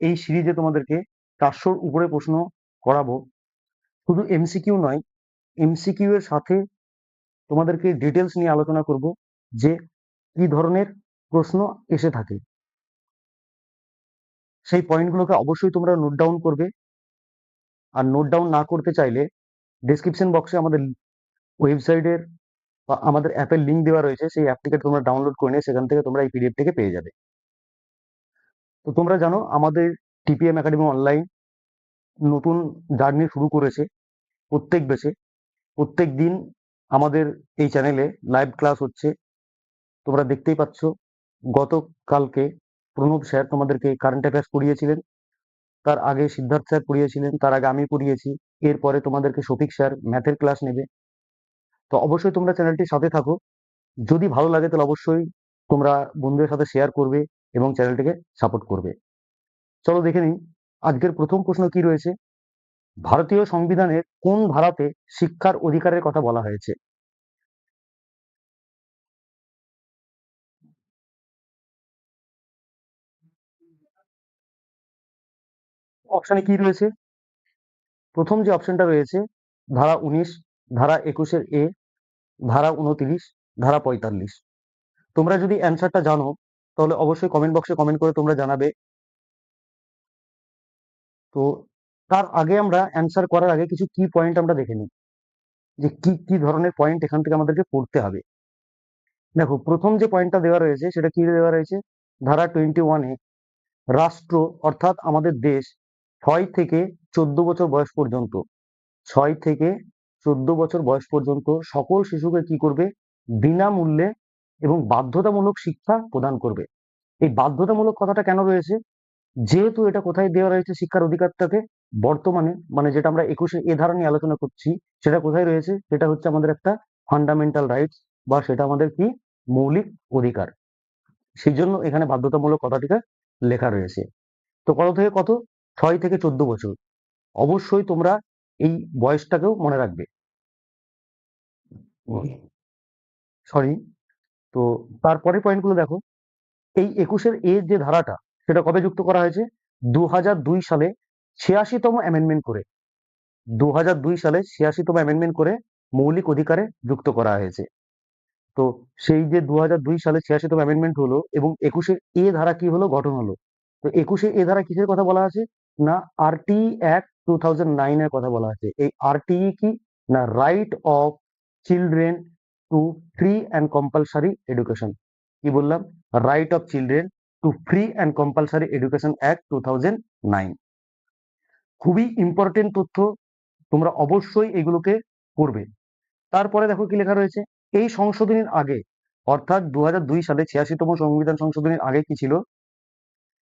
এই সিরিজে তোমাদেরকে চারশোর উপরে প্রশ্ন করাবো। শুধু এমসিকিউ নয় এমসিকিউ এর সাথে তোমাদেরকে ডিটেলস নিয়ে আলোচনা করব যে কি ধরনের প্রশ্ন এসে থাকে। সেই পয়েন্টগুলোকে অবশ্যই তোমরা নোট ডাউন করবে। আর নোট ডাউন না করতে চাইলে ডেসক্রিপশন বক্সে আমাদের ওয়েবসাইটের বা আমাদের অ্যাপের লিঙ্ক দেওয়া রয়েছে, সেই অ্যাপটিকে তোমরা ডাউনলোড করে নিয়ে সেখান থেকে তোমরা এই পিডিএফটিকে পেয়ে যাবে। তো তোমরা জানো, আমাদের টিপিএম একাডেমি অনলাইন নতুন জার্নি শুরু করেছে প্রত্যেক বেচে প্রত্যেক দিন আমাদের এই চ্যানেলে লাইভ ক্লাস হচ্ছে। তোমরা দেখতেই পাচ্ছ, গতকালকে প্রণব স্যার তোমাদেরকে কারেন্ট অ্যাফেয়ার্স পড়িয়েছিলেন, তার আগে সিদ্ধার্থ স্যার পড়িয়েছিলেন, তার আগে আমি পড়িয়েছি, এরপরে তোমাদেরকে শফিক স্যার ম্যাথের ক্লাস নেবে। তো অবশ্যই তোমরা চ্যানেলটির সাথে থাকো। যদি ভালো লাগে তাহলে অবশ্যই তোমরা বন্ধুদের সাথে শেয়ার করবে। এবং চ্যানেলটিকে সাপোর্ট করবে। চলো দেখে নিই, আজকের প্রথম প্রশ্ন কি রয়েছে? ভারতীয় সংবিধানের কোন ধারাতে শিক্ষার অধিকারের কথা বলা হয়েছে? অপশানে কি রয়েছে? প্রথম যে অপশনটা রয়েছে, ধারা উনিশ, ধারা একুশের এ, ধারা উনতিরিশ, ধারা পঁয়তাল্লিশ। তোমরা যদি অ্যান্সারটা জানো তাহলে অবশ্যই কমেন্ট বক্সে কমেন্ট করে তোমরা জানাবে। তো তার আগে আমরা অ্যান্সার করার আগে কিছু কি পয়েন্ট আমরা দেখে নিই। যে কি কি ধরনের পয়েন্ট এখান থেকে আমাদেরকে পড়তে হবে। দেখো, প্রথম যে পয়েন্টটা দেওয়া রয়েছে, সেটা কি দেওয়া রয়েছে? ধারা টোয়েন্টি ওয়ানে রাষ্ট্র অর্থাৎ আমাদের দেশ ছয় থেকে চোদ্দ বছর বয়স পর্যন্ত, ছয় থেকে চোদ্দ বছর বয়স পর্যন্ত সকল শিশুকে কি করবে? বিনামূল্যে এবং বাধ্যতামূলক শিক্ষা প্রদান করবে। এই বাধ্যতামূলক কথাটা কেন রয়েছে? যেহেতু এটা কোথায় দেওয়া রয়েছে শিক্ষার অধিকারটাকে বর্তমানে মানে যেটা আমরা একুশে এ ধারা নিয়ে আলোচনা করছি সেটা কোথায় রয়েছে? সেটা হচ্ছে আমাদের একটা ফান্ডামেন্টাল রাইটস বা সেটা আমাদের কি? মৌলিক অধিকার। সেই জন্য এখানে বাধ্যতামূলক কথাটিকে লেখা রয়েছে। তো কত থেকে কত? ছয় থেকে চোদ্দ বছর। অবশ্যই তোমরা এই বয়সটাকেও মনে রাখবে। সরি তো তারপরে পয়েন্টগুলো দেখো। এই একুশের এর যে ধারাটা, সেটা কবে যুক্ত করা হয়েছে? দু সালে ছিয়াশিতম অ্যামেন্ডমেন্ট করে। দু সালে ছিয়াশিতম অ্যামেন্ডমেন্ট করে মৌলিক অধিকারে যুক্ত করা হয়েছে। তো সেই যে দু সালে ছিয়াশিতম অ্যামেন্ডমেন্ট হলো এবং একুশের এ ধারা কি হলো? গঠন হলো। তো একুশে এ ধারা কিসের কথা বলা আছে? না আরটি অ্যাক্ট টু থাউজেন্ড নাইনের কথা বলা আছে। এই আরটি কি? না right of children to free and compulsory education কি বললাম? Right of children to free and compulsory education act two thousand nine খুবই ইম্পর্টেন্ট তথ্য, তোমরা অবশ্যই এগুলোকে পড়বে। তারপরে দেখো কি লেখা রয়েছে? এই সংশোধনীর আগে, অর্থাৎ দু হাজার দুই সালে ছিয়াশিতম সংবিধান সংশোধনীর আগে কি ছিল?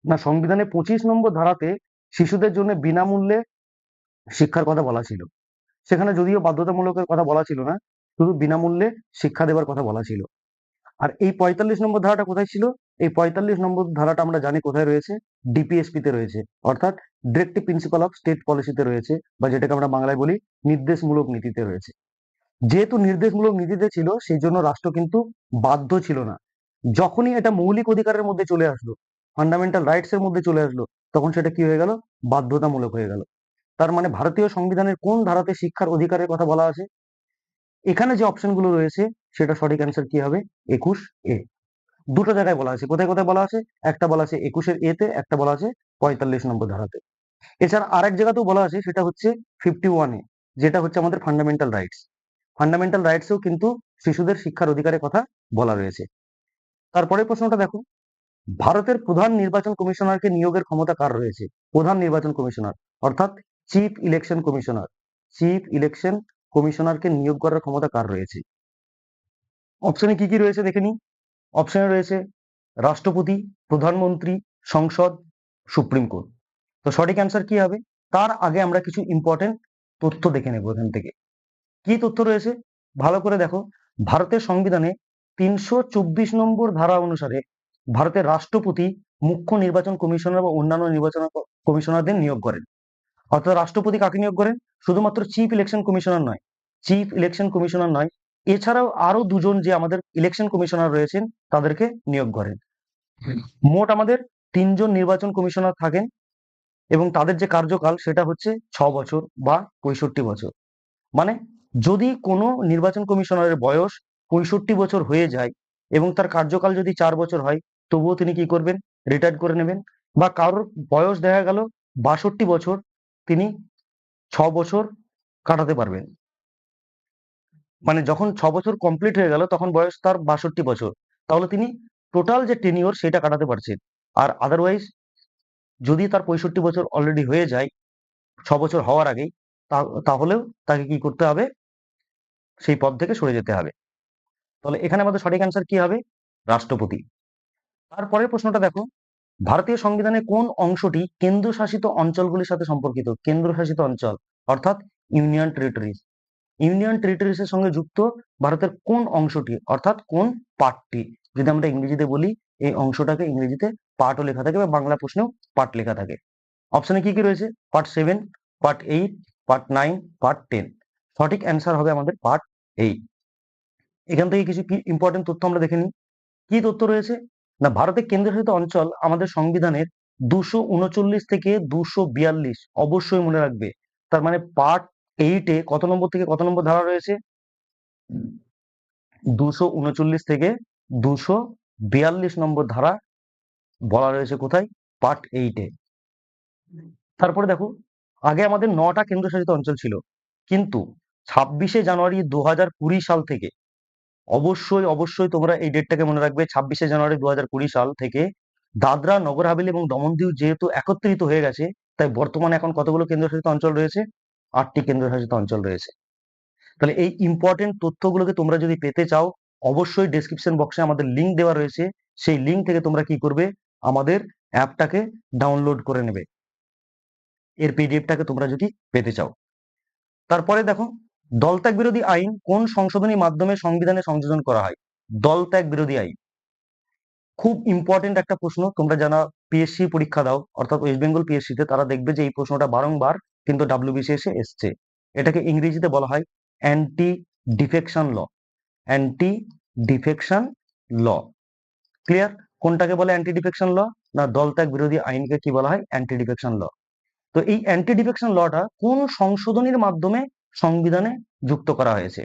না, সংবিধানে পঁচিশ নম্বর ধারাতে শিশুদের জন্য বিনামূল্যে শিক্ষার কথা বলা ছিল। সেখানে যদিও বাধ্যতামূলকের কথা বলা ছিল না শুধু বিনামূল্যে শিক্ষা দেওয়ার কথা বলা ছিল। আর এই পঁয়তাল্লিশ নম্বর ধারাটা কোথায় ছিল? এই পঁয়তাল্লিশ নম্বর ধারাটা আমরা জানি কোথায় রয়েছে? ডিপিএসপি তে রয়েছে। অর্থাৎ ডিরেক্টিভ প্রিন্সিপাল অফ স্টেট পলিসিতে রয়েছে বা যেটাকে আমরা বাংলায় বলি নির্দেশমূলক নীতিতে রয়েছে। যেহেতু নির্দেশমূলক নীতিতে ছিল, সেই জন্য রাষ্ট্র কিন্তু বাধ্য ছিল না। যখনই এটা মৌলিক অধিকারের মধ্যে চলে আসলো ফান্ডামেন্টাল রাইটস এর মধ্যে চলে আসলো, তখন সেটা কি হয়ে গেল? বাধ্যতামূলক হয়ে গেল। তার মানে ভারতীয় সংবিধানের কোন ধারাতে শিক্ষার অধিকারের কথা বলা আছে? এখানে যে অপশনগুলো রয়েছে, সেটা সঠিক অ্যান্সার কি হবে? একুশ এ দুটো জায়গায় বলা আছে। কোথায় কোথায় বলা আছে? একটা বলা আছে একুশের এ তে, একটা বলা আছে পঁয়তাল্লিশ নম্বর ধারাতে। এছাড়া আরেক জায়গাতেও বলা আছে, সেটা হচ্ছে ফিফটি ওয়ানে যেটা হচ্ছে আমাদের ফান্ডামেন্টাল রাইটস ফান্ডামেন্টাল রাইটসেও কিন্তু শিশুদের শিক্ষার অধিকারের কথা বলা রয়েছে। তারপরে প্রশ্নটা দেখো। ভারতের প্রধান নির্বাচন কমিশনারকে নিয়োগের ক্ষমতা কার রয়েছে? প্রধান নির্বাচন কমিশনার, অর্থাৎ chief election commissioner chief election কমিশনারকে নিয়োগ করার ক্ষমতা কার রয়েছে? অপশনে কি কি রয়েছে দেখে নি অপশনে রয়েছে রাষ্ট্রপতি, প্রধানমন্ত্রী, সংসদ, সুপ্রিম কোর্ট। তো সঠিক অ্যান্সার কি হবে? তার আগে আমরা কিছু ইম্পর্টেন্ট তথ্য দেখে নেব এখান থেকে। কি তথ্য রয়েছে? ভালো করে দেখো। ভারতের সংবিধানে তিনশো চব্বিশ নম্বর ধারা অনুসারে ভারতের রাষ্ট্রপতি মুখ্য নির্বাচন কমিশনার বা অন্যান্য নির্বাচন কমিশনারদের নিয়োগ করেন। অর্থাৎ রাষ্ট্রপতি কাকে নিয়োগ করেন? শুধুমাত্র চিফ ইলেকশন কমিশনার নয়। চিফ ইলেকশন কমিশনার নয়, এছাড়াও আরও দুজন যে আমাদের ইলেকশন কমিশনার রয়েছেন, তাদেরকে নিয়োগ করেন। মোট আমাদের তিনজন নির্বাচন কমিশনার থাকেন এবং তাদের যে কার্যকাল, সেটা হচ্ছে ছ বছর বা পঁয়ষট্টি বছর। মানে যদি কোনো নির্বাচন কমিশনারের বয়স পঁয়ষট্টি বছর হয়ে যায় এবং তার কার্যকাল যদি চার বছর হয়, তবুও তিনি কি করবেন? রিটায়ার করে নেবেন। বা কারোর বয়স দেখা গেল বাষট্টি বছর তিনি ছ বছর কাটাতে পারবেন। মানে যখন ছ বছর কমপ্লিট হয়ে গেল, তখন বয়স তার বাষট্টি বছর। তাহলে তিনি টোটাল যে টেনিওর সেটা কাটাতে পারছেন। আর আদারওয়াইজ যদি তার পঁয়ষট্টি বছর অলরেডি হয়ে যায়, ছ বছর হওয়ার আগেই তাহলেও তাকে কি করতে হবে? সেই পদ থেকে সরে যেতে হবে। তাহলে এখানে আমাদের সঠিক অ্যান্সার কি হবে? রাষ্ট্রপতি। তারপরের প্রশ্নটা দেখো। ভারতীয় সংবিধানের কোন অংশটি কেন্দ্রশাসিত অঞ্চলগুলির সাথে সম্পর্কিত? কেন্দ্রশাসিত অঞ্চল, অর্থাৎ ইউনিয়ন টেরিটরিজ। ইউনিয়ন টেরিটরিজ এর সঙ্গে যুক্ত ভারতের কোন অংশটি, অর্থাৎ কোন পার্টটি যদি আমরা ইংরেজিতে বলি, এই অংশটাকে ইংরেজিতে পার্টও লেখা থাকে বা বাংলা প্রশ্নেও পার্ট লেখা থাকে। অপশনে কি কি রয়েছে? Part seven, part eight, part nine, part ten. সঠিক অ্যান্সার হবে আমাদের পার্ট এইট। এখান থেকে কিছু কি ইম্পর্টেন্ট তথ্য আমরা দেখে নিই। কি তথ্য রয়েছে? না, ভারতের কেন্দ্রশাসিত অঞ্চল আমাদের সংবিধানের দুশো উনচল্লিশ থেকে দুশো বিয়াল্লিশ অবশ্যই মনে রাখবে। তার মানে পার্ট এইটে কত নম্বর থেকে কত নম্বর ধারা রয়েছে? দুশো উনচল্লিশ থেকে দুশো বিয়াল্লিশ নম্বর ধারা বলা রয়েছে কোথায়? পার্ট এইটে তারপরে দেখো, আগে আমাদের নটা কেন্দ্রশাসিত অঞ্চল ছিল, কিন্তু ছাব্বিশে জানুয়ারি দু হাজার কুড়ি সাল থেকে অবশ্যই অবশ্যই তোমরা এই ডেটটাকে মনে রাখবে, ছাব্বিশে জানুয়ারি দু হাজার কুড়ি সাল থেকে দাদরা, নগর হাভেলি এবং দমনদিউ যেহেতু একত্রিত হয়ে গেছে, তাই বর্তমানে এখন কতগুলো কেন্দ্রশাসিত অঞ্চল রয়েছে? আটটি কেন্দ্রশাসিত অঞ্চল রয়েছে। তাহলে এই ইম্পর্টেন্ট তথ্যগুলোকে তোমরা যদি পেতে চাও, অবশ্যই ডেসক্রিপশন বক্সে আমাদের লিঙ্ক দেওয়া রয়েছে। সেই লিঙ্ক থেকে তোমরা কি করবে? আমাদের অ্যাপটাকে ডাউনলোড করে নেবে। এর পিডিএফটাকে তোমরা যদি পেতে চাও। তারপরে দেখো দলত্যাগ বিরোধী আইন কোন সংশোধনীর মাধ্যমে সংবিধানে সংযোজন করা হয়? দলত্যাগ বিরোধী আইন। খুব ইম্পর্টেন্ট একটা প্রশ্ন, তোমরা যারা পিএসসি পরীক্ষা দাও, অর্থাৎ ওয়েস্ট বেঙ্গল পিএসসি তে, তারা দেখবে যে এই প্রশ্নটা বারংবার কিন্তু ডাব্লিউবিসিএস এ এসছে। এটাকে ইংরেজিতে বলা হয় anti defection law anti defection law clear কোনটাকে বলে অ্যান্টি ডিফেকশন ল না, দলত্যাগ বিরোধী আইনকে কি বলা হয়? অ্যান্টি ডিফেকশন ল তো এই অ্যান্টি ডিফেকশন লটা কোন সংশোধনীর মাধ্যমে সংবিধানে যুক্ত করা হয়েছে।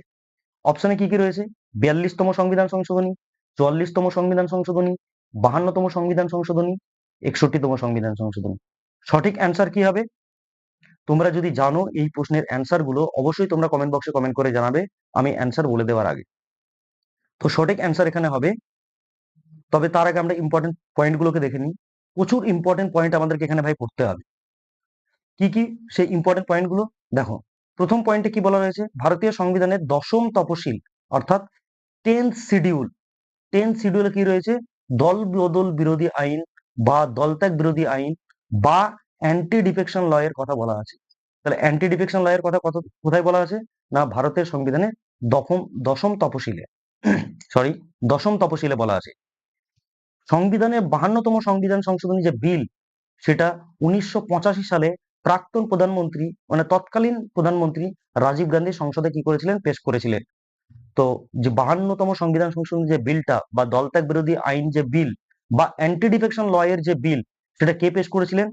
অপশনে কি কি রয়েছে? বিয়াল্লিশতম সংবিধান সংশোধনী, চুয়াল্লিশতম সংবিধান সংশোধনী, বাহান্নতম সংবিধান সংশোধনী, একষট্টিতম সংবিধান সংশোধনী। সঠিক অ্যান্সার কি হবে? তোমরা যদি জানো এই প্রশ্নের অ্যান্সারগুলো, অবশ্যই তোমরা কমেন্ট বক্সে কমেন্ট করে জানাবে আমি অ্যান্সার বলে দেওয়ার আগে। তো সঠিক অ্যান্সার এখানে হবে। তবে তার আগে আমরা ইম্পর্টেন্ট পয়েন্টগুলোকে দেখে নিই। প্রচুর ইম্পর্টেন্ট পয়েন্ট আমাদেরকে এখানে ভাই পড়তে হবে। কি কি সেই ইম্পর্টেন্ট পয়েন্টগুলো দেখো প্রথম পয়েন্টে কি বলা হয়েছে? ভারতীয় সংবিধানের দশম তপশিল, অর্থাৎ টেন্থ শিডিউল টেন্থ শিডিউলে কি রয়েছে? দল বদল বিরোধী আইন বা দলত্যাগ বিরোধী আইন বা অ্যান্টি ডিফেকশন ল এর কথা বলা আছে। তাহলে অ্যান্টি ডিফেকশন ল এর কথা কত কোথায় বলা আছে? না, ভারতের সংবিধানে দশম দশম তপশিলে। সরি দশম তপশিলে বলা আছে। সংবিধানের বাহান্নতম সংবিধান সংশোধনী যে বিল, সেটা উনিশশো পঁচাশি সালে প্রাক্তন প্রধানমন্ত্রী মানে তৎকালীন প্রধানমন্ত্রী রাজীব গান্ধী সংসদে কি করেছিলেন? পেশ করেছিলেন। তো যে বাহান্নতম সংবিধান সংশোধনী যে বিলটা বা দলত্যাগ বিরোধী আইন যে বিল বা অ্যান্টি ডিফেকশন ল এর যে বিল, সেটা কে পেশ করেছিলেন?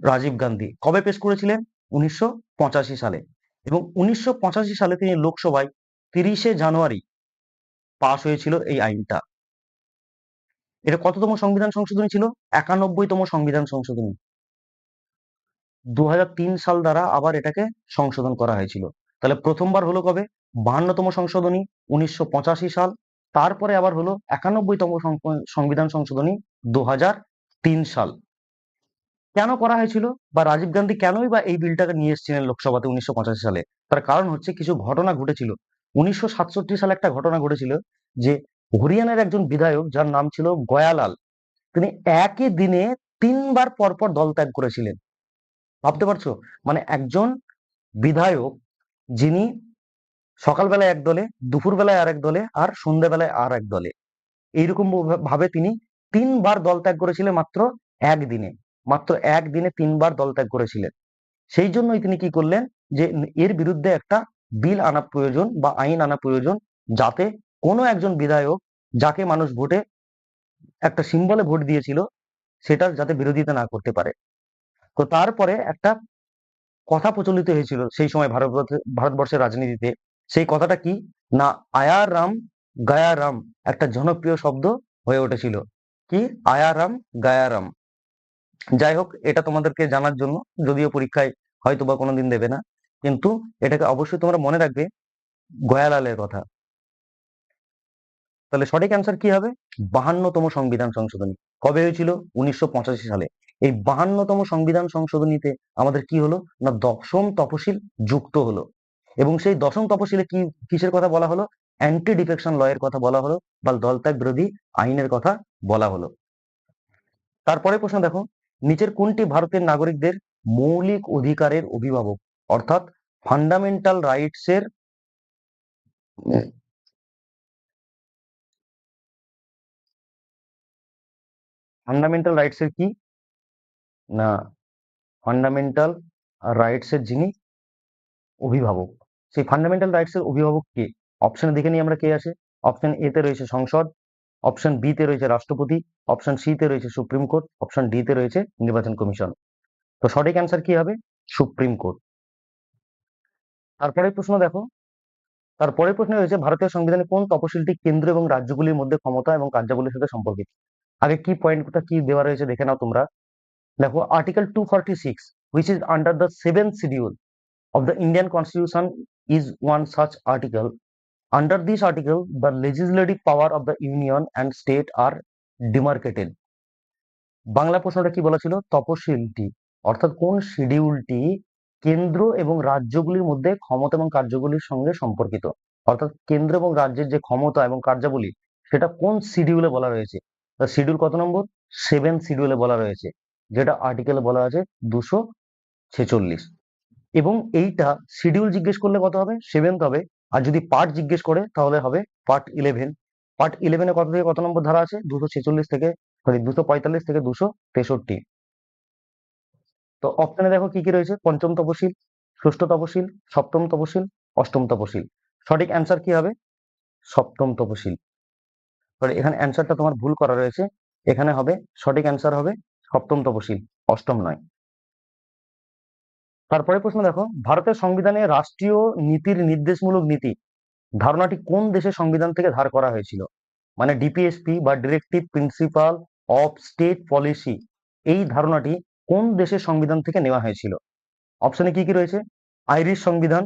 রাজীব গান্ধী। কবে পেশ করেছিলেন? উনিশশো পঁচাশি সালে। এবং উনিশশো পঁচাশি সালে তিনি লোকসভায় তিরিশে জানুয়ারি পাশ হয়েছিল এই আইনটা। এটা কততম সংবিধান সংশোধনী ছিল? একানব্বইতম সংবিধান সংশোধনী। দু হাজার তিন সাল দ্বারা আবার এটাকে সংশোধন করা হয়েছিল। তাহলে প্রথমবার হলো কবে? বাহান্নতম সংশোধনী উনিশশো পঁচাশি সাল। তারপরে আবার হলো একানব্বইতম সংবিধান সংশোধনী দু সাল। কেন করা হয়েছিল? বা রাজীব গান্ধী কেনই বা এই বিলটাকে নিয়ে এসেছিলেন লোকসভাতে উনিশশো পঁচাশি সালে? তার কারণ হচ্ছে কিছু ঘটনা ঘটেছিল। উনিশশো সাতষট্টি সালে একটা ঘটনা ঘটেছিল যে হরিয়ানার একজন বিধায়ক, যার নাম ছিল গয়ালাল, তিনি একই দিনে তিনবার পরপর দল ত্যাগ করেছিলেন। ভাবতে পারছ? মানে একজন বিধায়ক যিনি সকালবেলায় এক দলে, দুপুরবেলায় আর এক দলে আর সন্ধ্যাবেলায় আর এক দলে। এইরকম ভাবে- তিনি তিনবার দল ত্যাগ করেছিলেন মাত্র একদিনে। মাত্র একদিনে তিনবার দল ত্যাগ করেছিলেন। সেই জন্যই তিনি কি করলেন যে, এর বিরুদ্ধে একটা বিল আনা প্রয়োজন বা আইন আনা প্রয়োজন যাতে কোনো একজন বিধায়ক যাকে মানুষ ভোটে একটা সিম্বলে ভোট দিয়েছিল সেটার যাতে বিরোধিতা না করতে পারে। তো তারপরে একটা কথা প্রচলিত হয়েছিল সেই সময় ভারত ভারতবর্ষের রাজনীতিতে। সেই কথাটা কি? না আয়া রাম গায়া রাম একটা জনপ্রিয় শব্দ হয়ে উঠেছিল। কি? আয়া রাম গায়া রাম যাই হোক, এটা তোমাদেরকে জানার জন্য, যদিও পরীক্ষায় হয়তো বা কোনোদিন দেবে না, কিন্তু এটাকে অবশ্যই তোমরা মনে রাখবে, গয়ালালের কথা। তাহলে সঠিক অ্যান্সার কি হবে? বাহান্নতম সংবিধান সংশোধনী। কবে হয়েছিল? উনিশশো পঁচাশি সালে। এই বাহান্নতম সংবিধান সংশোধনীতে আমাদের কি হলো? না দশম তপশিল যুক্ত হলো। এবং সেই দশম তপশিলে কি, কিসের কথা বলা হলো? অ্যান্টি ডিফেকশন ল এর কথা বলা হলো বা দলত্যাগ বিরোধী আইনের কথা বলা হলো। তারপরে প্রশ্ন দেখো, নিচের কোনটি ভারতের নাগরিকদের মৌলিক অধিকারের অভিভাবক? অর্থাৎ ফান্ডামেন্টাল রাইটস এর ফান্ডামেন্টাল রাইটস এর কি? না ফান্ডামেন্টাল রাইটস এর যিনি অভিভাবক, সেই ফান্ডামেন্টাল রাইটস এর অভিভাবক কে? অপশনে দেখে নিই আমরা কে আছে। অপশন এ তে রয়েছে সংসদ অপশন বি তে রয়েছে রাষ্ট্রপতি অপশন সি তে রয়েছে সুপ্রিম কোর্ট অপশন ডি তে রয়েছে নির্বাচন কমিশন। তো সঠিক অ্যান্সার কি হবে? Supreme Court. তারপরে প্রশ্ন দেখো। তারপরে প্রশ্ন রয়েছে ভারতীয় সংবিধানে কোন তপশিলটি কেন্দ্র এবং রাজ্যগুলির মধ্যে ক্ষমতা এবং কার্যাবলীর সাথে সম্পর্কিত? আগে কি পয়েন্টটা কি দেওয়া রয়েছে দেখে নাও তোমরা। দেখো article two forty six which is under the seven schedule of the Indian Constitution is one such article. Under this article, the legislative power of the Union and state are demarcated. Bangla প্রশ্নটা কি বলা ছিল তপশিলটি অর্থাৎ কোন শিডিউলটি কেন্দ্র এবং রাজ্যগুলির মধ্যে ক্ষমতা এবং কার্যগুলির সঙ্গে সম্পর্কিত? অর্থাৎ কেন্দ্র এবং রাজ্যের যে ক্ষমতা এবং কার্যাবলী সেটা কোন শিডিউলে বলা রয়েছে? শিডিউল কত নম্বর? সেভেন শিডিউলে বলা রয়েছে। যেটা আর্টিকেলে বলা আছে দুশো ছেচল্লিশ। এবং এইটা শিডিউল জিজ্ঞেস করলে কত হবে? সেভেন্থ হবে। আর যদি পার্ট জিজ্ঞেস করে, তাহলে হবে পার্ট ইলেভেন পার্ট ইলেভেনে কত থেকে কত নম্বর ধারা আছে? দুশো ছেচল্লিশ থেকে সরি দুশো পঁয়তাল্লিশ থেকে দুশো তেষট্টি। তো অপশানে দেখো কি কি রয়েছে? পঞ্চম তপশিল, ষষ্ঠ তপশিল, সপ্তম তপশিল, অষ্টম তপশিল। সঠিক অ্যান্সার কি হবে? সপ্তম তপশিল। এখানে অ্যান্সারটা তোমার ভুল করা রয়েছে। এখানে হবে, সঠিক অ্যান্সার হবে সপ্তম তপশিল, অষ্টম নয়। তারপরে প্রশ্ন দেখো, ভারতের সংবিধানে রাষ্ট্রীয় নীতির নির্দেশমূলক নীতি, ধারণাটি কোন দেশের সংবিধান থেকে ধার করা হয়েছিল? মানে ডিপিএসপি বা directive principle of state policy এই ধারণাটি কোন দেশের সংবিধান থেকে নেওয়া হয়েছিল? অপশনে কি কি রয়েছে? আইরিশ সংবিধান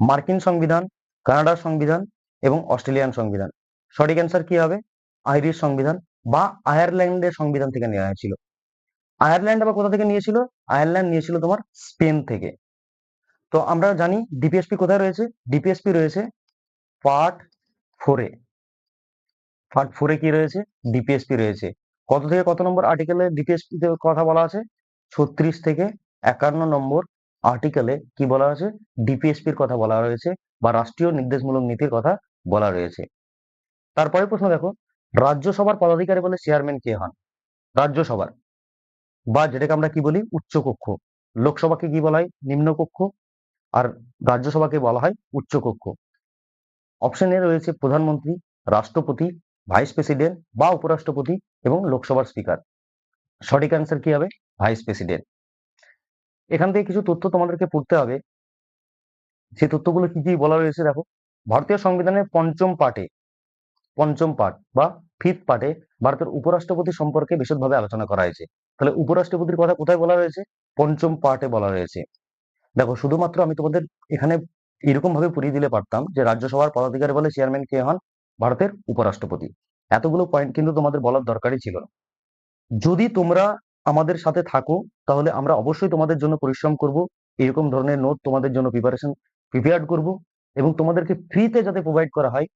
মার্কিন সংবিধান কানাডার সংবিধান এবং অস্ট্রেলিয়ান সংবিধান। সঠিক অ্যান্সার কি হবে? আইরিশ সংবিধান বা আয়ারল্যান্ডের সংবিধান থেকে নেওয়া হয়েছিল। আয়ারল্যান্ড আবার কোথা থেকে নিয়েছিল? আয়ারল্যান্ড নিয়েছিল তোমার স্পেন থেকে। তো আমরা জানি ডিপিএসপি কোথায় রয়েছে? ডিপিএসপি রয়েছে পার্ট ফোরে। পার্ট ফোরে কি রয়েছে? ডিপিএসপি রয়েছে। কত থেকে কত নম্বর আর্টিকেলে ডিপিএসপি কথা বলা আছে? ছত্রিশ থেকে একান্ন নম্বর আর্টিকেলে কি বলা আছে? ডিপিএসপির কথা বলা রয়েছে বা রাষ্ট্রীয় নির্দেশমূলক নীতির কথা বলা রয়েছে। তারপরে প্রশ্ন দেখো, রাজ্যসভার পদাধিকারী বলে চেয়ারম্যান কে হন? রাজ্যসভার। বা যেটাকে আমরা কি বলি? উচ্চকক্ষ লোকসভাকে কি বলা হয়? নিম্নকক্ষ আর রাজ্যসভাকে বলা হয় উচ্চকক্ষ অপশন এ রয়েছে প্রধানমন্ত্রী, রাষ্ট্রপতি, ভাইস প্রেসিডেন্ট বা উপরাষ্ট্রপতি এবং লোকসভার স্পিকার। সঠিক অ্যান্সার কি হবে? Vice president. এখান থেকে কিছু তথ্য তোমাদেরকে পড়তে হবে। সেই তথ্যগুলো কি কি বলা রয়েছে দেখো? ভারতীয় সংবিধানের পঞ্চম পাঠে, পঞ্চম পাঠ বা ফিফথ পার্টে ভারতের উপরাষ্ট্রপতি সম্পর্কে বিশদভাবে আলোচনা করা হয়েছে। তাহলে উপরাষ্ট্রপতির কথা কোথায় বলা রয়েছে পঞ্চম পার্টে বলা রয়েছে দেখো, শুধুমাত্র আমি তোমাদের এখানে এরকম ভাবে পুরিয়ে দিলে পারতাম যে রাজ্যসভার পদাধিকারী বলে চেয়ারম্যান কে হন? ভারতের উপরাষ্ট্রপতি। এতগুলো পয়েন্ট কিন্তু তোমাদের বলার দরকারই ছিল যদি তোমরা আমাদের সাথে থাকো, তাহলে আমরা অবশ্যই তোমাদের জন্য পরিশ্রম করব, এরকম ধরনের নোট তোমাদের জন্য প্রিপারেশন প্রিপেয়ার করব এবং তোমাদেরকে ফ্রিতে যাতে প্রোভাইড করা হয়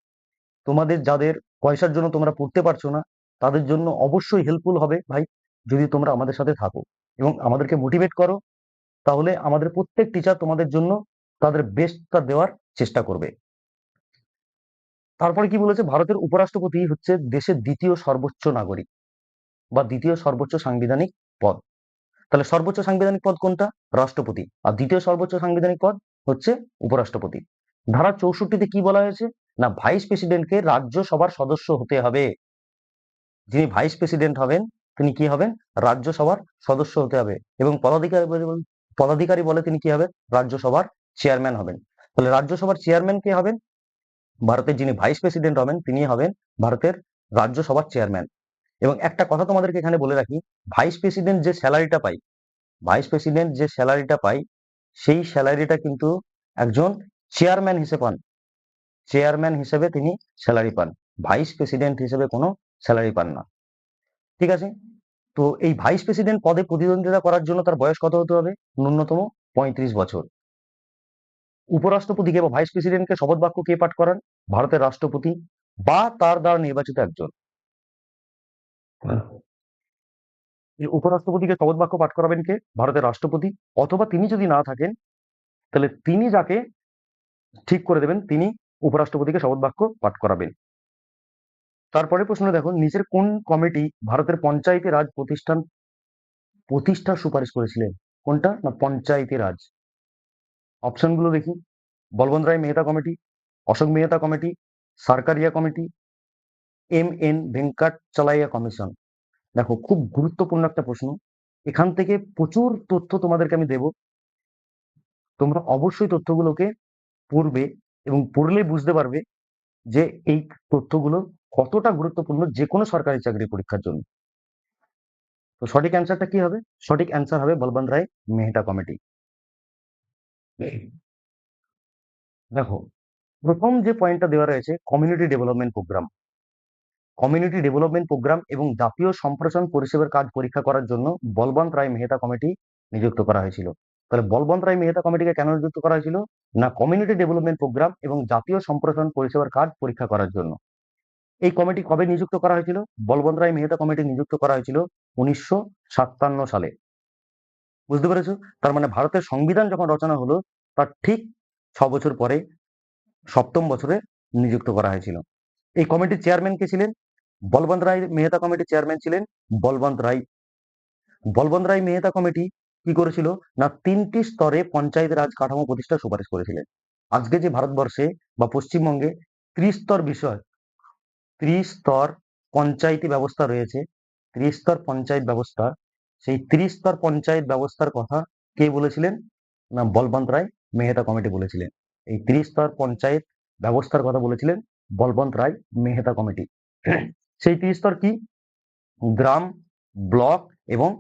তোমাদের যাদের পয়সার জন্য তোমরা পড়তে পারছ না, তাদের জন্য অবশ্যই হেল্পফুল হবে ভাই, যদি তোমরা আমাদের সাথে থাকো এবং আমাদেরকে মোটিভেট করো, তাহলে আমাদের প্রত্যেক টিচার তোমাদের জন্য তাদের বেস্টটা দেওয়ার চেষ্টা করবে। তারপরে কি বলেছে? ভারতের উপরাষ্ট্রপতি হচ্ছে দেশের দ্বিতীয় সর্বোচ্চ নাগরিক বা দ্বিতীয় সর্বোচ্চ সাংবিধানিক পদ। তাহলে সর্বোচ্চ সাংবিধানিক পদ কোনটা? রাষ্ট্রপতি। আর দ্বিতীয় সর্বোচ্চ সাংবিধানিক পদ হচ্ছে উপরাষ্ট্রপতি। ধারা চৌষট্টিতে কি বলা হয়েছে? না ভাইস প্রেসিডেন্টকে রাজ্যসভার সদস্য হতে হবে। যিনি ভাইস প্রেসিডেন্ট হবেন, তিনি কি হবেন? রাজ্যসভার সদস্য হতে হবে। এবং পদাধিকারী পদাধিকারী বলে তিনি কি হবেন? রাজ্যসভার চেয়ারম্যান হবেন। তাহলে রাজ্যসভার চেয়ারম্যান কে হবেন? ভারতের যিনি ভাইস প্রেসিডেন্ট হবেন, তিনি হবেন ভারতের রাজ্যসভার চেয়ারম্যান এবং একটা কথা তোমাদেরকে এখানে বলে রাখি ভাইস প্রেসিডেন্ট যে স্যালারিটা পাই ভাইস প্রেসিডেন্ট যে স্যালারিটা পাই সেই স্যালারিটা কিন্তু একজন চেয়ারম্যান হিসেবে পান। চেয়ারম্যান হিসেবে তিনি স্যালারি পান। ভাইস প্রেসিডেন্ট হিসেবে কোনো স্যালারি পান না। ঠিক আছে? তো এই ভাইস প্রেসিডেন্ট পদে প্রতিদ্বন্দ্বিতা করার জন্য তার বয়স কত হতে হবে? ন্যূনতম পঁয়ত্রিশ বছর। উপরাষ্ট্রপতিকে বা ভাইস প্রেসিডেন্টকে শপথ বাক্য কে পাঠ করান? ভারতের রাষ্ট্রপতি বা তার দ্বারা নির্বাচিত একজন। উপরাষ্ট্রপতিকে শপথ বাক্য পাঠ করাবেন কে? ভারতের রাষ্ট্রপতি। অথবা তিনি যদি না থাকেন, তাহলে তিনি যাকে ঠিক করে দেবেন, তিনি উপরাষ্ট্রপতিকে শপথ বাক্য পাঠ করাবেন। তারপরে প্রশ্ন দেখো নিচের কোন কমিটি ভারতের পঞ্চায়েতি রাজ প্রতিষ্ঠান প্রতিষ্ঠার সুপারিশ করেছিলেন? কোনটা? না, পঞ্চায়েতি রাজ। অপশনগুলো দেখি। Balwant Rai Mehta committee, Ashok Mehta committee, Sarkaria committee, M N Venkatachaliah commission. দেখো, খুব গুরুত্বপূর্ণ একটা প্রশ্ন। এখান থেকে প্রচুর তথ্য তোমাদেরকে আমি দেব। তোমরা অবশ্যই তথ্যগুলোকে পড়বে। এবং পড়লে বুঝতে পারবে যে এই তথ্যগুলো কতটা গুরুত্বপূর্ণ যে কোনো সরকারি চাকরি পরীক্ষার জন্য। তো সঠিক অ্যান্সারটা কি হবে? সঠিক অ্যান্সার হবে বলবন্ত রায় মেহতা কমিটি। দেখো, প্রথম যে পয়েন্টটা দেওয়া রয়েছে community development programme community development programme এবং জাতীয় সম্প্রসারণ পরিষেবার কাজ পরীক্ষা করার জন্য বলবন্ত রায় মেহতা কমিটি নিযুক্ত করা হয়েছিল। তাহলে বলবন্ত রায় মেহতা কমিটিকে কেন নিযুক্ত করা হয়েছিল? না কমিউনিটি ডেভেলপমেন্ট প্রোগ্রাম এবং জাতীয় সম্প্রসারণ পরিষেবার কাজ পরীক্ষা করার জন্য। এই কমিটি কবে নিযুক্ত করা হয়েছিল? বলবন্ত রায় মেহতা কমিটি নিযুক্ত করা হয়েছিল উনিশশো সাতান্ন সালে। বুঝতে পেরেছ? তার মানে ভারতের সংবিধান যখন রচনা হলো, তার ঠিক ছ বছর পরে, সপ্তম বছরে নিযুক্ত করা হয়েছিল। এই কমিটির চেয়ারম্যান কে ছিলেন? বলবন্ত রায় মেহতা কমিটির চেয়ারম্যান ছিলেন বলবন্ত রায়। বলবন্ত রায় মেহতা কমিটি কি করেছিল? না, তিনটি স্তরে পঞ্চায়েত রাজ কাঠামো প্রতিষ্ঠার সুপারিশ করেছিলেন আজকে যে ভারতবর্ষে বা পশ্চিমবঙ্গে ত্রিস্তর বিষয়, ত্রিস্তর পঞ্চায়েতি ব্যবস্থা রয়েছে, ত্রিস্তর পঞ্চায়েত ব্যবস্থা, সেই ত্রিস্তর পঞ্চায়েত ব্যবস্থার কথা কে বলেছিলেন? না, বলবন্ত রায়, মেহতা কমিটি বলেছিলেন। এই ত্রিস্তর পঞ্চায়েত ব্যবস্থার কথা বলেছিলেন বলবন্ত রায়, মেহতা কমিটি। সেই ত্রিস্তর কি? গ্রাম, ব্লক এবং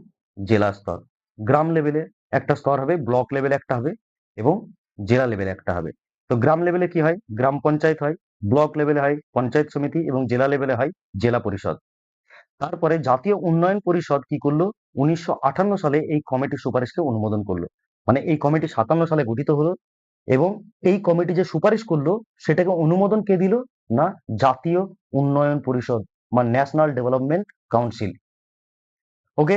জেলা স্তর। গ্রাম লেভেলে একটা স্তর হবে ব্লক লেভেলে একটা হবে এবং জেলা লেভেলে একটা হবে। তো গ্রাম লেভেলে কি হয়? গ্রাম পঞ্চায়েত হয় ব্লক লেভেলে হয়, পঞ্চায়েত সমিতি এবং জেলা লেভেলে হয়, জেলা পরিষদ। তারপরে জাতীয় উন্নয়ন পরিষদ কি করল? উনিশশো সালে এই কমিটির সুপারিশকে অনুমোদন করল। মানে এই কমিটি সাতান্ন সালে গঠিত হলো এবং এই কমিটি যে সুপারিশ করল, সেটাকে অনুমোদন কে দিল? না, জাতীয় উন্নয়ন পরিষদ বা ন্যাশনাল ডেভেলপমেন্ট কাউন্সিল ওকে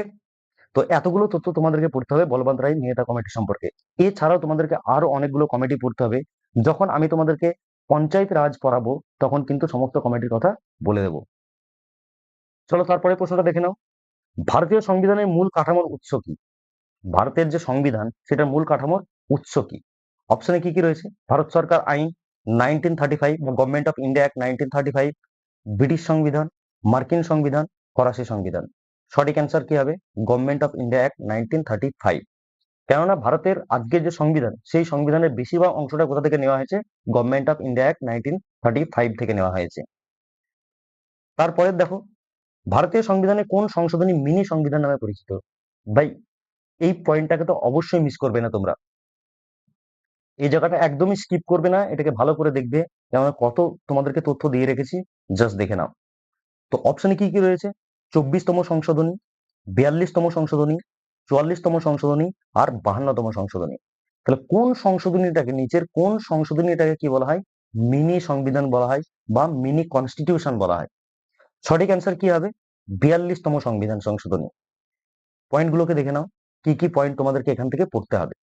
তো এতগুলো তথ্য তোমাদেরকে পড়তে হবে বলবন্ত রায় মেহতা কমিটি সম্পর্কে। এছাড়াও তোমাদেরকে আরও অনেকগুলো কমিটি পড়তে হবে। যখন আমি তোমাদেরকে পঞ্চায়েত রাজ পড়াবো, তখন কিন্তু সমস্ত কমিটির কথা বলে দেব। চলো তারপরে প্রশ্নটা দেখে নাও। ভারতীয় সংবিধানের মূল কাঠামোর উৎস কি? ভারতের যে সংবিধান, সেটার মূল কাঠামোর উৎস কি? অপশনে কি কি রয়েছে? ভারত সরকার আইন nineteen thirty five government of India act nineteen thirty five British সংবিধান, মার্কিন সংবিধান, ফরাসি সংবিধান। সঠিক অ্যান্সার কি হবে? Government of India act nineteen thirty five কেননা ভারতের আজকের যে সংবিধান, সেই সংবিধানের বেশিরভাগ অংশটা কোথা থেকে নেওয়া হয়েছে? Government of India act nineteen thirty five থেকে নেওয়া হয়েছে। তারপরে দেখো, ভারতীয় সংবিধানে কোন সংশোধনী মিনি সংবিধান নামে পরিচিত? ভাই, এই পয়েন্টটাকে তো অবশ্যই মিস করবে না তোমরা। এই জায়গাটা একদমই স্কিপ করবে না, এটাকে ভালো করে দেখবে। কেননা কত তোমাদেরকে তথ্য দিয়ে রেখেছি জাস্ট দেখে নাও। তো অপশনে কি কি রয়েছে? চব্বিশতম সংশোধনী, বিয়াল্লিশতম সংশোধনী, চুয়াল্লিশতম সংশোধনী আর বাহান্নতম সংশোধনী। তাহলে কোন সংশোধনীটাকে, নিচের কোন সংশোধনীটাকে কি বলা হয়? মিনি সংবিধান বলা হয় বা মিনি কনস্টিটিউশন বলা হয়। সঠিক অ্যান্সার কি হবে? বিয়াল্লিশতম সংবিধান সংশোধনী। পয়েন্টগুলোকে দেখে নাও, কি কি পয়েন্ট তোমাদেরকে এখান থেকে পড়তে হবে।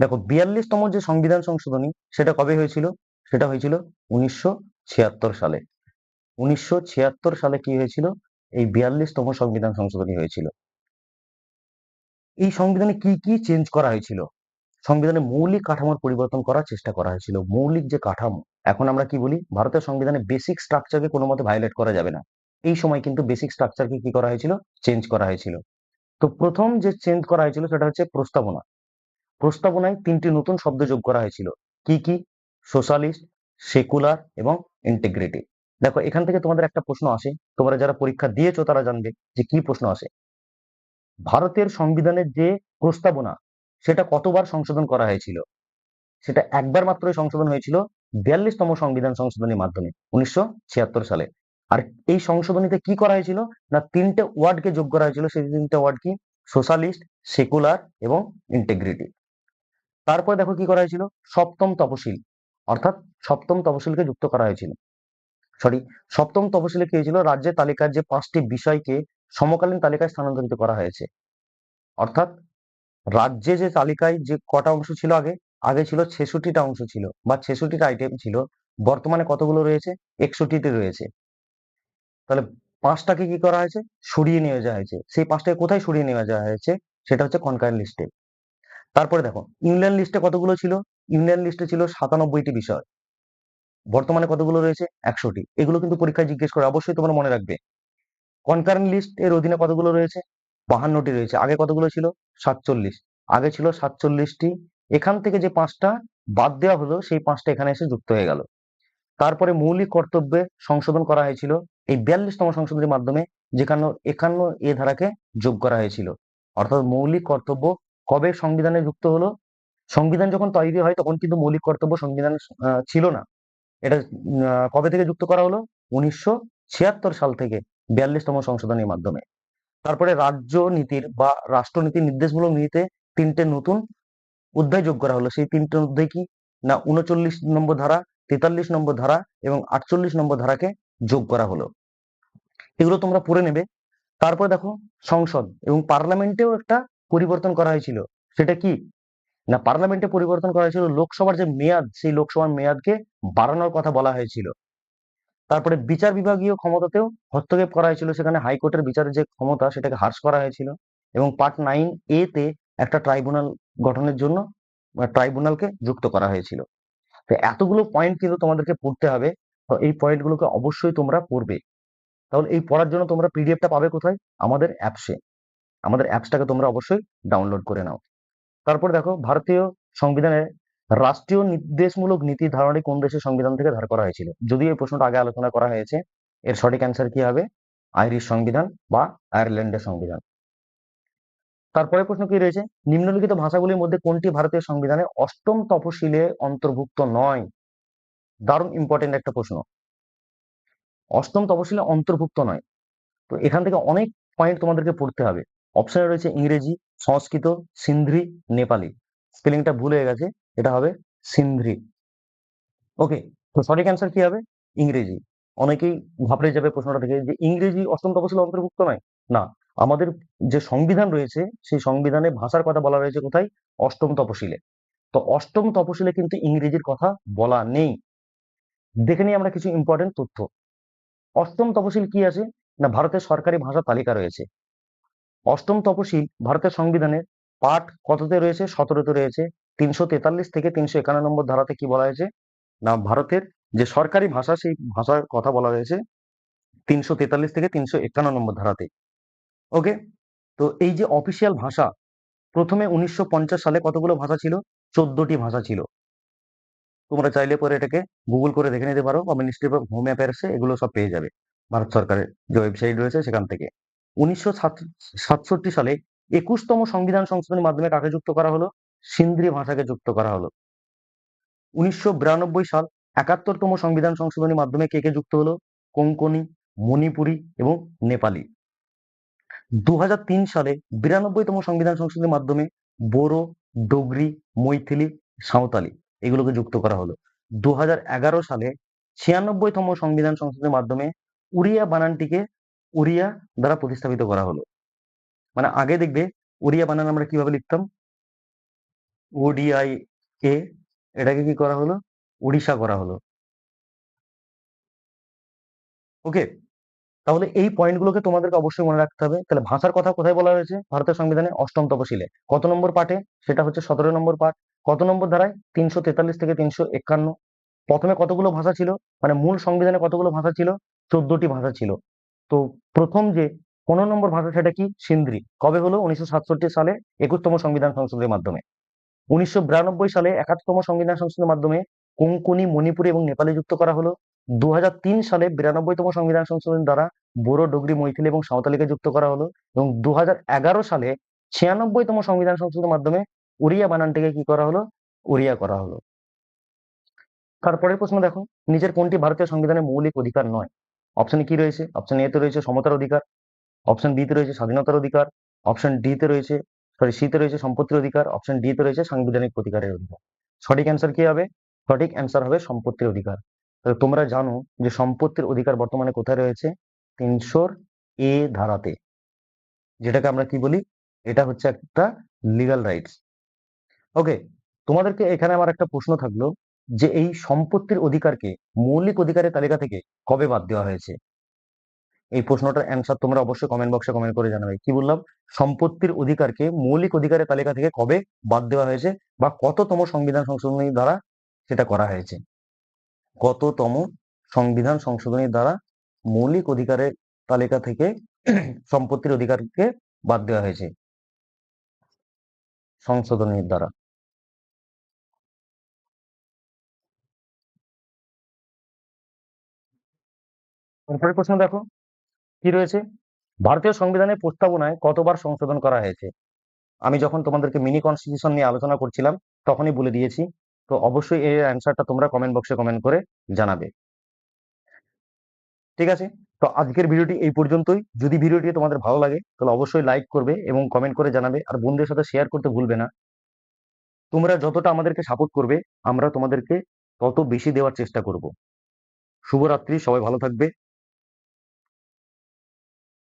দেখো, বিয়াল্লিশতম যে সংবিধান সংশোধনী, সেটা কবে হয়েছিল? সেটা হয়েছিল উনিশশো ছিয়াত্তর সালে। উনিশশো ছিয়াত্তর সালে কি হয়েছিল? এই বিয়াল্লিশতম সংবিধান সংশোধনী হয়েছিল। এই সংবিধানে কি কি চেঞ্জ করা হয়েছিল? সংবিধানে মৌলিক কাঠামোর পরিবর্তন করার চেষ্টা করা হয়েছিল। মৌলিক যে কাঠামো, এখন আমরা কি বলি? ভারতের সংবিধানে বেসিক স্ট্রাকচারকে কোনো মতে ভায়োলেট করা যাবে না। এই সময় কিন্তু বেসিক স্ট্রাকচারকে কি করা হয়েছিল? চেঞ্জ করা হয়েছিল। তো প্রথম যে চেঞ্জ করা হয়েছিল সেটা হচ্ছে প্রস্তাবনা। প্রস্তাবনায় তিনটি নতুন শব্দ যোগ করা হয়েছিল। কি কি? সোশ্যালিস্ট সেকুলার এবং ইন্টিগ্রিটি দেখো, এখান থেকে তোমাদের একটা প্রশ্ন আসে। তোমরা যারা পরীক্ষা দিয়েছ, তারা জানবে যে কি প্রশ্ন আসে। ভারতের সংবিধানের যে প্রস্তাবনা, সেটা কতবার সংশোধন করা হয়েছিল? সেটা একবার মাত্রই সংশোধন হয়েছিল বিয়াল্লিশতম সংবিধান সংশোধনীর মাধ্যমে, উনিশশো ছিয়াত্তর সালে। আর এই সংশোধনীতে কি করা হয়েছিল? না, তিনটে ওয়ার্ডকে যোগ করা হয়েছিল, সেই তিনটে ওয়ার্ড কি? সোশ্যালিস্ট, সেকুলার এবং ইন্টিগ্রিটি। তারপরে দেখো কি করা হয়েছিল? সপ্তম তপশিল, অর্থাৎ সপ্তম তপশিলকে যুক্ত করা হয়েছিল। সরি সপ্তম তপশিলে কি হয়েছিল? রাজ্যের তালিকার যে পাঁচটি বিষয়কে সমকালীন তালিকায় স্থানান্তরিত করা হয়েছে। অর্থাৎ রাজ্যে যে তালিকায় যে কটা অংশ ছিল আগে আগে ছিল ছেষট্টিটা অংশ ছিল বা ছেষট্টিটা আইটেম ছিল, বর্তমানে কতগুলো রয়েছে? একষট্টিতে রয়েছে। তাহলে পাঁচটাকে কি করা হয়েছে? সরিয়ে নিয়ে যাওয়া হয়েছে। সেই পাঁচটাকে কোথায় সরিয়ে নিয়ে যাওয়া হয়েছে? সেটা হচ্ছে কনকারেন্ট লিস্টে তারপরে দেখো ইউনিয়ন লিস্টে কতগুলো ছিল? ইউনিয়ন লিস্টে ছিল সাতানব্বইটি বিষয়। বর্তমানে কতগুলো রয়েছে? একশোটি। এগুলো কিন্তু পরীক্ষায় জিজ্ঞেস করে অবশ্যই তোমরা মনে রাখবে। কনকারেন্ট লিস্ট এর অধীনে কতগুলো রয়েছে? বাহান্নটি রয়েছে। আগে কতগুলো ছিল? সাতচল্লিশ। আগে ছিল সাতচল্লিশটি। এখান থেকে যে পাঁচটা বাদ দেওয়া হলো, সেই পাঁচটা এখানে এসে যুক্ত হয়ে গেল। তারপরে মৌলিক কর্তব্যে সংশোধন করা হয়েছিল। এই বিয়াল্লিশতম সংশোধনের মাধ্যমে যেখানে একান্ন এ ধারাকে যোগ করা হয়েছিল। অর্থাৎ মৌলিক কর্তব্য কবে সংবিধানে যুক্ত হলো? সংবিধান যখন তৈরি হয়, তখন কিন্তু মৌলিক কর্তব্য সংবিধানে ছিল না। এটা কবে থেকে যুক্ত করা হলো? উনিশশো ছিয়াত্তর সাল থেকে বিয়াল্লিশতম সংশোধনীর মাধ্যমে। তারপরে রাজ্য নীতির বা রাষ্ট্রনীতির নির্দেশমূলক নীতিতে তিনটে নতুন অধ্যায় যোগ করা হলো। সেই তিনটে অধ্যায় কি? না, উনচল্লিশ নম্বর ধারা, তেতাল্লিশ নম্বর ধারা এবং আটচল্লিশ নম্বর ধারাকে যোগ করা হলো। এগুলো তোমরা পড়ে নেবে। তারপরে দেখো সংসদ এবং পার্লামেন্টেও একটা পরিবর্তন করা হয়েছিল। সেটা কি? না, পার্লামেন্টে পরিবর্তন করা হয়েছিল, লোকসভার যে মেয়াদ, সেই লোকসভার মেয়াদকে বাড়ানোর কথা বলা হয়েছিল। তারপরে বিচার বিভাগীয় ক্ষমতাতেও হস্তক্ষেপ করা হয়েছিল, সেখানে হাইকোর্টের বিচারের যে ক্ষমতা, সেটাকে হ্রাস করা হয়েছিল এবং পার্ট নাইন এ তে একটা ট্রাইব্যুনাল গঠনের জন্য ট্রাইব্যুনালকে যুক্ত করা হয়েছিল। তো এতগুলো পয়েন্ট কিন্তু তোমাদেরকে পড়তে হবে, তো এই পয়েন্টগুলোকে অবশ্যই তোমরা পড়বে। তাহলে এই পড়ার জন্য তোমরা পিডিএফটা পাবে কোথায়? আমাদের অ্যাপসে। আমাদের অ্যাপসটাকে তোমরা অবশ্যই ডাউনলোড করে নাও। তারপর দেখো ভারতীয় সংবিধানের রাষ্ট্রীয় নির্দেশমূলক নীতি ধারণী কোন দেশের সংবিধান থেকে ধার করা হয়েছিল? যদিও এই প্রশ্নটা আগে আলোচনা করা হয়েছে, এর সঠিক অ্যান্সার কি হবে? আইরিশ সংবিধান বা আয়ারল্যান্ডের সংবিধান। তারপরে প্রশ্ন কি রয়েছে? নিম্নলিখিত ভাষাগুলির মধ্যে কোনটি ভারতীয় সংবিধানে অষ্টম তপশিলে অন্তর্ভুক্ত নয়? দারুণ ইম্পর্টেন্ট একটা প্রশ্ন। অষ্টম তপশিলে অন্তর্ভুক্ত নয়। তো এখান থেকে অনেক পয়েন্ট তোমাদেরকে পড়তে হবে। অপশনে রয়েছে ইংরেজি সংস্কৃত সিন্ধ্রি নেপালি। স্পেলিংটা ভুল হয়ে গেছে, এটা হবে সিন্ধ্রি ওকে, তো সঠিক অ্যান্সার কি হবে? ইংরেজি। অনেকেই ঘাবড়ে যাবে প্রশ্নটা থেকে যে ইংরেজি অষ্টম তপশিলে অন্তর্ভুক্ত নয়। না, আমাদের যে সংবিধান রয়েছে, সেই সংবিধানে ভাষার কথা বলা রয়েছে কোথায়? অষ্টম তপশিলে। তো অষ্টম তপশিলে কিন্তু ইংরেজির কথা বলা নেই। দেখে নিই আমরা কিছু ইম্পর্টেন্ট তথ্য। অষ্টম তপশিল কি আছে? না, ভারতের সরকারি ভাষা তালিকা রয়েছে। অষ্টম তপশিল ভারতের সংবিধানের পাঠ কততে রয়েছে? সতেরোতে রয়েছে। তিনশো তেতাল্লিশ থেকে তিনশো একান্ন নম্বর ধারাতে কি বলা হয়েছে? না, ভারতের যে সরকারি ভাষা, সেই ভাষার কথা বলা হয়েছে তিনশো তেতাল্লিশ থেকে তিনশো একান্ন নম্বর ধারাতে। ওকে? তো এই যে অফিসিয়াল ভাষা, প্রথমে উনিশশো পঞ্চাশ সালে কতগুলো ভাষা ছিল? চোদ্দটি ভাষা ছিল। তোমরা চাইলে পরে এটাকে গুগল করে দেখে নিতে পারো বা মিনিস্ট্রি অফ হোম অ্যাফেয়ার্সে এগুলো সব পেয়ে যাবে। ভারত সরকারের যে ওয়েবসাইট রয়েছে সেখান থেকে। উনিশশো সাতষট্টি সালে একুশতম সংবিধান সংশোধনের মাধ্যমে কাকে যুক্ত করা হলো? সিন্ধ্রি ভাষাকে যুক্ত করা হলো। উনিশশো বিরানব্বই সাল একাত্তরতম সংবিধান সংশোধনের মাধ্যমে কে কে যুক্ত হলো? কোঙ্কনি মণিপুরি এবং নেপালি। দু হাজার তিন সালে বিরানব্বইতম সংবিধান সংশোধনের মাধ্যমে বোরো, ডোগরি, মৈথিলি, সাঁওতালি এগুলোকে যুক্ত করা হলো। দু হাজার এগারো সালে ছিয়ানব্বইতম সংবিধান সংশোধনের মাধ্যমে উড়িয়া বানানটিকে উড়িয়া দ্বারা প্রতিস্থাপিত করা হলো। মানে আগে দেখবে উড়িয়া বানান আমরা কীভাবে লিখতাম? ওডিআই এ এটাকে কি করা হলো? উড়িষ্যা করা হলো। ওকে? তাহলে এই পয়েন্টগুলোকে তোমাদেরকে অবশ্যই মনে রাখতে হবে। তাহলে ভাষার কথা কোথায় বলা হয়েছে? ভারতের সংবিধানে অষ্টম তপশিলে কত নম্বর পাঠে? সেটা হচ্ছে সতেরো নম্বর পাঠ। কত নম্বর ধারায়? তিনশো তেতাল্লিশ থেকে তিনশো একান্ন। প্রথমে কতগুলো ভাষা ছিল? মানে মূল সংবিধানে কতগুলো ভাষা ছিল? চোদ্দটি ভাষা ছিল। তো প্রথম যে পনেরো নম্বর ভাষা সেটা কি? সিন্ধ্রি কবে হলো? উনিশশো সাতষট্টি সালে একুশতম সংবিধান সংশোধনের মাধ্যমে। উনিশশো বিরানব্বই সালে একাত্তম সংবিধান সংশোধনের মাধ্যমে কোঙ্কনি মণিপুরি এবং নেপালে যুক্ত করা হলো। দু হাজার তিন সালে বিরানব্বইতম সংবিধান সংশোধন দ্বারা বোরো, ডোগরি, মৈথিলি এবং সাঁওতালিকে যুক্ত করা হলো এবং দু হাজার এগারো সালে ছিয়ানব্বইতম সংবিধান সংশোধনের মাধ্যমে উড়িয়া বানানটিকে কি করা হলো? উড়িয়া করা হলো। তারপরের প্রশ্ন দেখো। নিজের কোনটি ভারতীয় সংবিধানের মৌলিক অধিকার নয়? অপশনে কি রয়েছে? অপশন এ তে রয়েছে সমতার অধিকার। অপশন বি তে রয়েছে স্বাধীনতার অধিকার। অপশন ডি তে রয়েছে সরি সি তে রয়েছে সম্পত্তির অধিকার। অপশন ডি তে রয়েছে সাংবিধানিক অধিকারের অধিকার। সঠিক অ্যান্সার কি হবে? সঠিক অ্যান্সার হবে সম্পত্তির অধিকার। তাহলে তোমরা জানো যে সম্পত্তির অধিকার বর্তমানে কোথায় রয়েছে? তিনশোর এ ধারাতে। যেটাকে আমরা কি বলি? এটা হচ্ছে একটা লিগাল রাইটস ওকে তোমাদেরকে এখানে আমার একটা প্রশ্ন থাকল। যে এই সম্পত্তির অধিকারকে, মৌলিক অধিকারের তালিকা থেকে কবে বাদ দেওয়া হয়েছে? এই প্রশ্নটার অ্যান্সার তোমরা অবশ্যই কমেন্ট বক্সে কমেন্ট করে জানাবে। কি বললাম? সম্পত্তির অধিকারকে, মৌলিক অধিকারের তালিকা থেকে কবে বাদ দেওয়া হয়েছে বা কততম সংবিধান সংশোধনীর দ্বারা সেটা করা হয়েছে? কততম সংবিধান সংশোধনীর দ্বারা মৌলিক অধিকারের তালিকা থেকে সম্পত্তির অধিকারকে বাদ দেওয়া হয়েছে? সংশোধনীর দ্বারা। তারপরে প্রশ্ন দেখো, কি রয়েছে? ভারতীয় সংবিধানের প্রস্তাবনায় কতবার সংশোধন করা হয়েছে? আমি যখন তোমাদেরকে মিনি কনস্টিটিউশন নিয়ে আলোচনা করছিলাম, তখনই বলে দিয়েছি। তো অবশ্যই এর অ্যান্সারটা তোমরা কমেন্ট বক্সে কমেন্ট করে জানাবে। ঠিক আছে? তো আজকের ভিডিওটি এই পর্যন্তই। যদি ভিডিওটি তোমাদের ভালো লাগে, তাহলে অবশ্যই লাইক করবে এবং কমেন্ট করে জানাবে। আর বন্ধুদের সাথে শেয়ার করতে ভুলবে না। তোমরা যতটা আমাদেরকে সাপোর্ট করবে, আমরা তোমাদেরকে তত বেশি দেওয়ার চেষ্টা করব। শুভরাত্রি, সবাই ভালো থাকবে।